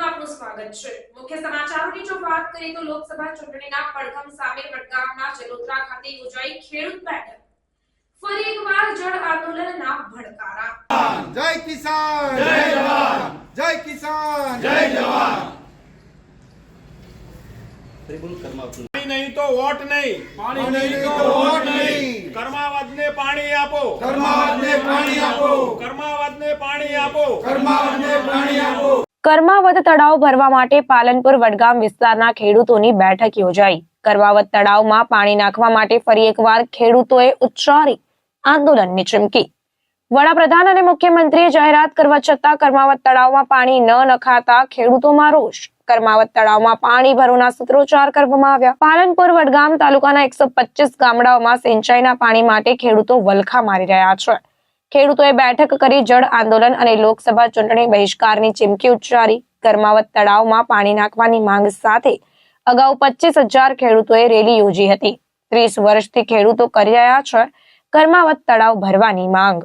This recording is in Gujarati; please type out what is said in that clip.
આપનું સ્વાગત છે. મુખ્ય સમાચારોની જો વાત કરીએ તો લોકસભા ચૂંટણીના પડઘમ સામે વડગામના જલોત્રા ખાતે યોજાઈ ખેડૂત બેઠક. ફરી એકવાર જળ આંદોલનના ભડકારા. જય કિસાન! જય જવાન! જય કિસાન! જય જવાન! પાણી નહીં તો વોટ નહીં. પાણી નહીં તો વોટ નહીં. કર્માવાદને પાણી આપો. પાણી આપો. કર્માવાદને આપો પાણી આપો. કર્માવત તળાવ ભરવા માટે પાલનપુર વડગામ વિસ્તારના ખેડૂતોની બેઠક યોજાઈ. કર્માવત તળાવમાં પાણી નાખવા માટે ફરી એકવાર ખેડૂતોએ ઉચ્ચારી આંદોલનની ચીમકી. વડાપ્રધાન અને મુખ્યમંત્રીએ જાહેરાત કરવા છતાં કર્માવત તળાવમાં પાણી ન નખાતા ખેડૂતોમાં રોષ. કર્માવત તળાવમાં પાણી ભરોના સૂત્રોચ્ચાર કરવામાં આવ્યા. પાલનપુર વડગામ તાલુકાના એકસો ગામડાઓમાં સિંચાઈના પાણી માટે ખેડૂતો વલખા મારી રહ્યા છે. ખેડૂતોએ બેઠક કરી જળ આંદોલન અને લોકસભા ચૂંટણી બહિષ્કારની ચીમકી ઉચ્ચારી. કર્માવત તળાવમાં પાણી નાખવાની માંગ સાથે અગાઉ પચીસ હજાર ખેડૂતોએ રેલી યોજી હતી. ત્રીસ વર્ષથી ખેડૂતો કરી રહ્યા છે. કર્માવત તળાવ ભરવાની માંગ.